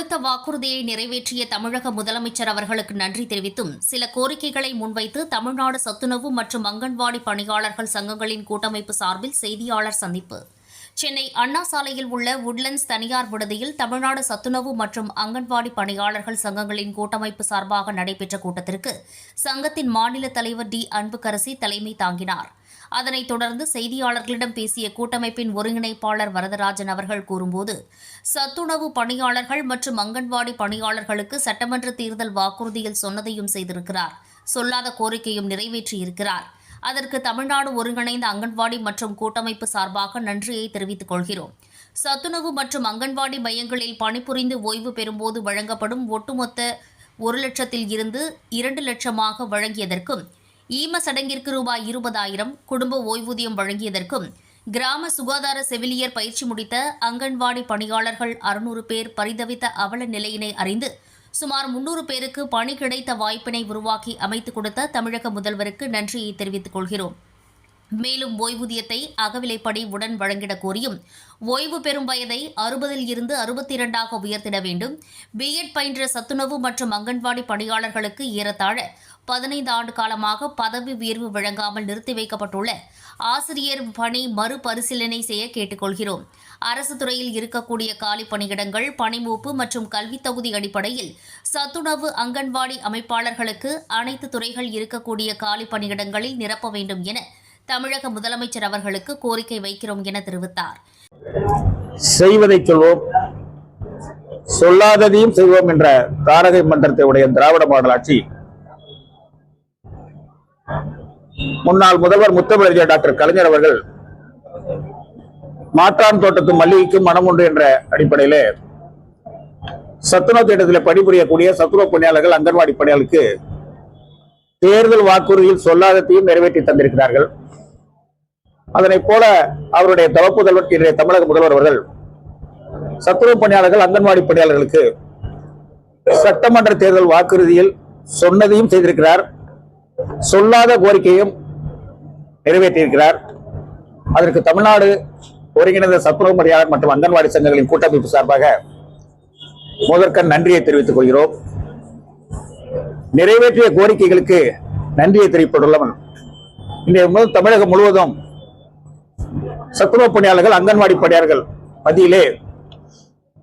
கொடுத்த வாக்குறுதியை நிறைவேற்றிய தமிழக முதலமைச்சர் அவர்களுக்கு நன்றி தெரிவித்தும் சில கோரிக்கைகளை முன்வைத்து தமிழ்நாடு சத்துணவு மற்றும் அங்கன்வாடி பணியாளர்கள் சங்கங்களின் கூட்டமைப்பு சார்பில் செய்தியாளர் சந்திப்பு. சென்னை அண்ணா சாலையில் உள்ள உட்லண்ட்ஸ் தனியார் விடுதியில் தமிழ்நாடு சத்துணவு மற்றும் அங்கன்வாடி பணியாளர்கள் சங்கங்களின் கூட்டமைப்பு சார்பாக நடைபெற்ற கூட்டத்திற்கு சங்கத்தின் மாநில தலைவர் டி. அன்புக்கரசி தலைமை தாங்கினார். அதனைத் தொடர்ந்து செய்தியாளர்களிடம் பேசிய கூட்டமைப்பின் ஒருங்கிணைப்பாளர் வரதராஜன் அவர்கள் கூறும்போது சத்துணவு பணியாளர்கள் மற்றும் அங்கன்வாடி பணியாளர்களுக்கு சட்டமன்ற தேர்தல் வாக்குறுதியில் சொன்னதையும் செய்திருக்கிறார். சொல்லாத கோரிக்கையும் நிறைவேற்றியிருக்கிறார். அதற்கு தமிழ்நாடு ஒருங்கிணைந்த அங்கன்வாடி மற்றும் கூட்டமைப்பு சார்பாக நன்றியை தெரிவித்துக் கொள்கிறோம். சத்துணவு மற்றும் அங்கன்வாடி மையங்களில் பணிபுரிந்து ஓய்வு பெறும்போது வழங்கப்படும் ஒட்டுமொத்த ஒரு லட்சத்தில் இருந்து இரண்டு லட்சமாக வழங்கியதற்கும் ஈம சடங்கிற்கு ரூபாய் இருபதாயிரம் குடும்ப ஓய்வூதியம் வழங்கியதற்கும் கிராம சுகாதார செவிலியர் பயிற்சி முடித்த அங்கன்வாடி பணியாளர்கள் அறுநூறு பேர் பரிதவித்த அவல நிலையினை அறிந்து சுமார் முன்னூறு பேருக்கு பணி கிடைத்த வாய்ப்பினை உருவாக்கி அமைத்துக் கொடுத்த தமிழக முதல்வருக்கு நன்றியை தெரிவித்துக் கொள்கிறோம். மேலும் ஓய்வூதியத்தை அகவிலைப்படி உடன் வழங்கிடக் கோரியும் ஓய்வு பெறும் வயதை அறுபதில் இருந்து அறுபத்தி இரண்டாக உயர்த்திட வேண்டும். பிஎட் பயின்ற சத்துணவு மற்றும் அங்கன்வாடி பணியாளர்களுக்கு ஏறத்தாழ பதினைந்து ஆண்டு காலமாக பதவி உயர்வு வழங்காமல் நிறுத்தி வைக்கப்பட்டுள்ள ஆசிரியர் பணி மறுபரிசீலனை செய்ய கேட்டுக்கொள்கிறோம். அரசு துறையில் இருக்கக்கூடிய காலி பணியிடங்கள் பணிமூப்பு மற்றும் கல்வித் தகுதி அடிப்படையில் சத்துணவு அங்கன்வாடி அமைப்பாளர்களுக்கு அனைத்து துறைகள் இருக்கக்கூடிய காலி பணியிடங்களில் நிரப்ப வேண்டும் என தமிழக முதலமைச்சர் அவர்களுக்கு கோரிக்கை வைக்கிறோம் என தெரிவித்தார். செய்வதை சொல்வோம். சொல்லாததையும் செய்வோம் என்ற தாரகை மன்றத்தை உடைய திராவிட மாடல் ஆட்சி. முன்னாள் முதல்வர் முத்தமிழறிஞர் டாக்டர் கலைஞர் அவர்கள் மாற்றான் தோட்டத்து மல்லிகைக்கும் மனம் உண்டு என்ற அடிப்படையிலே சத்துணவு திட்டத்தில் பணிபுரியக்கூடிய சத்துணவு பணியாளர்கள் அங்கன்வாடி பணியாளருக்கு தேர்தல் வாக்குறுதியில் சொல்லாததையும் நிறைவேற்றி தந்திருக்கிறார்கள். அதனைப் போல அவருடைய தவப்புதல்வர் இன்றைய தமிழக முதல்வர் அவர்கள் சத்துணவு பணியாளர்கள் அங்கன்வாடி பணியாளர்களுக்கு சட்டமன்ற தேர்தல் வாக்குறுதியில் சொன்னதையும் செய்திருக்கிறார். சொல்லாத கோரிக்கையும் நிறைவேற்றியிருக்கிறார். அதற்கு தமிழ்நாடு ஒருங்கிணைந்த சத்துணவு பணியாளர் மற்றும் அங்கன்வாடி சங்கங்களின் கூட்டமைப்பு சார்பாக முதற்கண் நன்றியை தெரிவித்துக் கொள்கிறோம். நிறைவேற்றிய கோரிக்கைகளுக்கு நன்றியை தெரிவிப்பதுள்ளவன். இன்றைய முதல் தமிழகம் முழுவதும் சத்துணவு பணியாளர்கள் அங்கன்வாடி பணியாளர்கள் மத்தியிலே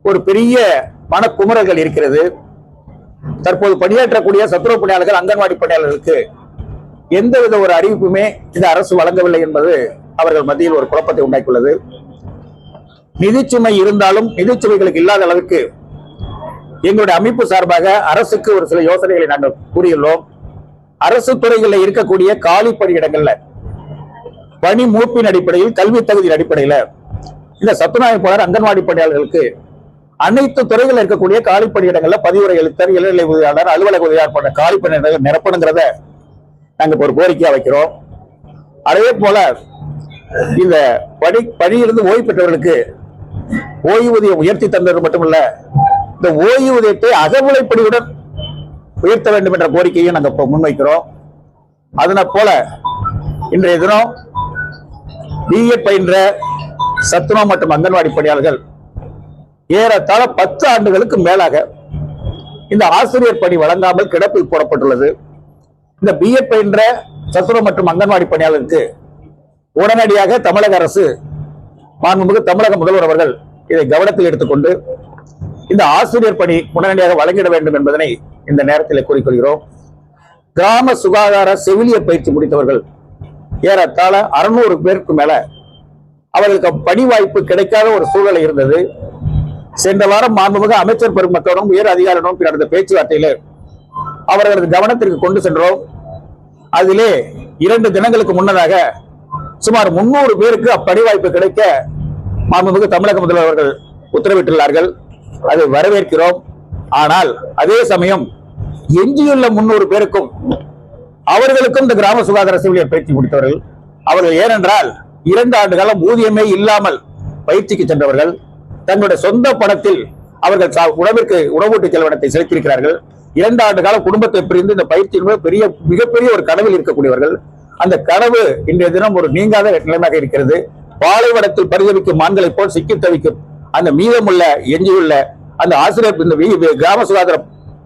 ஒரு பெரிய மனக்குமுறல்கள் இருக்கிறது. தற்போது பணியாற்றக்கூடிய சத்துணவு பணியாளர்கள் அங்கன்வாடி பணியாளர்களுக்கு எந்தவித ஒரு அறிவிப்புமே இந்த அரசு வழங்கவில்லை என்பது அவர்கள் மத்தியில் ஒரு குழப்பத்தை உண்டாக்கியுள்ளது. நிதிச்சுமை இருந்தாலும் நிதிச்சுமைகளுக்கு இல்லாத அளவுக்கு எங்களுடைய அமைப்பு சார்பாக அரசுக்கு ஒரு சில யோசனைகளை நாங்கள் கூறியுள்ளோம். அரசு துறைகளில் இருக்கக்கூடிய காலி பணியிடங்கள்ல பணி மூப்பின் அடிப்படையில் கல்வி தகுதியின் அடிப்படையில. இந்த சத்துணாய்ப்பாளர் அங்கன்வாடி பணியாளர்களுக்கு. அனைத்து துறைகளில் இருக்கக்கூடிய காலி பதிவுரை எழுத்தர் இளநிலை உதவியாளர் அலுவலக உதவியாளர் போன்ற காலிப்பணியிடங்கள் நிரப்பணுங்கிறத நாங்க இப்போ ஒரு கோரிக்கையா வைக்கிறோம். அதே போல இந்த பணி பணியிலிருந்து ஓய்வு பெற்றவர்களுக்கு ஓய்வூதியம் உயர்த்தி தந்தது மட்டுமல்ல இந்த ஓய்வூதியத்தை அகவிலைப்படியுடன் உயர்த்த வேண்டும் என்ற கோரிக்கையை நாங்கள் இப்போ முன்வைக்கிறோம். அதனை போல இன்றைய தினம் பிஎட் பயின்ற சத்துணவு மற்றும் அங்கன்வாடி பணியாளர்கள் ஏறத்தாழ பத்து ஆண்டுகளுக்கு மேலாக இந்த ஆசிரியர் பணி வழங்காமல் கிடப்பில் போடப்பட்டுள்ளது. இந்த பிஎட் பயின்ற சத்துணவு மற்றும் அங்கன்வாடி பணியாளருக்கு உடனடியாக தமிழக அரசு மாண்புமிகு தமிழக முதல்வர் அவர்கள் இதை கவனத்தில் எடுத்துக்கொண்டு இந்த ஆசிரியர் பணி உடனடியாக வழங்கிட வேண்டும் என்பதனை இந்த நேரத்தில் கூறிக்கொள்கிறோம். கிராம சுகாதார செவிலியர் பயிற்சி முடித்தவர்கள் ஏறத்தாழ அறுநூறு பேருக்கு மேல அவர்களுக்கு பணி வாய்ப்பு கிடைக்காத ஒரு சூழல் இருந்தது. சென்ற வாரம் மாண்புமிகு அமைச்சர் பெருமக்களும் உயர் அதிகாரிகளும் நடந்த பேச்சுவார்த்தையில அவர்களது கவனத்திற்கு கொண்டு சென்றோம். அதிலே இரண்டு தினங்களுக்கு முன்னதாக சுமார் முன்னூறு பேருக்கு அப்பணி வாய்ப்பு கிடைக்க மாண்புமிகு தமிழக முதல்வர் அவர்கள் உத்தரவிட்டுள்ளார்கள். அதை வரவேற்கிறோம். ஆனால் அதே சமயம் எஞ்சியுள்ள முன்னூறு பேருக்கும் அவர்களுக்கும் இந்த கிராம சுகாதார செவிலியர் பயிற்சி கொடுத்தவர்கள் அவர்கள் ஏனென்றால் இரண்டு ஆண்டு காலம் ஊதியமே இல்லாமல் பயிற்சிக்கு சென்றவர்கள் தங்களுடைய சொந்த பணத்தில் அவர்கள் உணவிற்கு உணவூட்டு செலவினத்தை செலுத்தியிருக்கிறார்கள். இரண்டு ஆண்டு காலம் குடும்பத்தை பிரிந்து இந்த பயிற்சி பெரிய மிகப்பெரிய ஒரு கனவில் இருக்கக்கூடியவர்கள். அந்த கனவு இன்றைய தினம் ஒரு நீங்காத நிலைமையாக இருக்கிறது. பாலைவனத்தில் பரிதவிக்கும் மான்களைப் போல் சிக்கி தவிக்கும் அந்த மீதமுள்ள எஞ்சியுள்ள அந்த ஆசிரியர் இந்த கிராம சுகாதார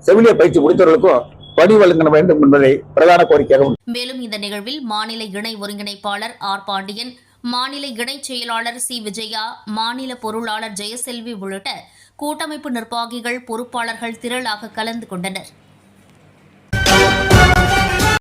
செவிலியர் பயிற்சி முடித்தவர்களுக்கும் பணி வழங்க வேண்டும் என்பதை பிரதான கோரிக்கையாகும் மேலும் இந்த நிகழ்வில் மாநில இணை ஒருங்கிணைப்பாளர் ஆர் பாண்டியன் மாநில இணைச் செயலாளர் சி. விஜயா மாநில பொருளாளர் ஜெயசெல்வி உள்ளிட்ட கூட்டமைப்பு நிர்வாகிகள் பொறுப்பாளர்கள் திரளாக கலந்து கொண்டனர்.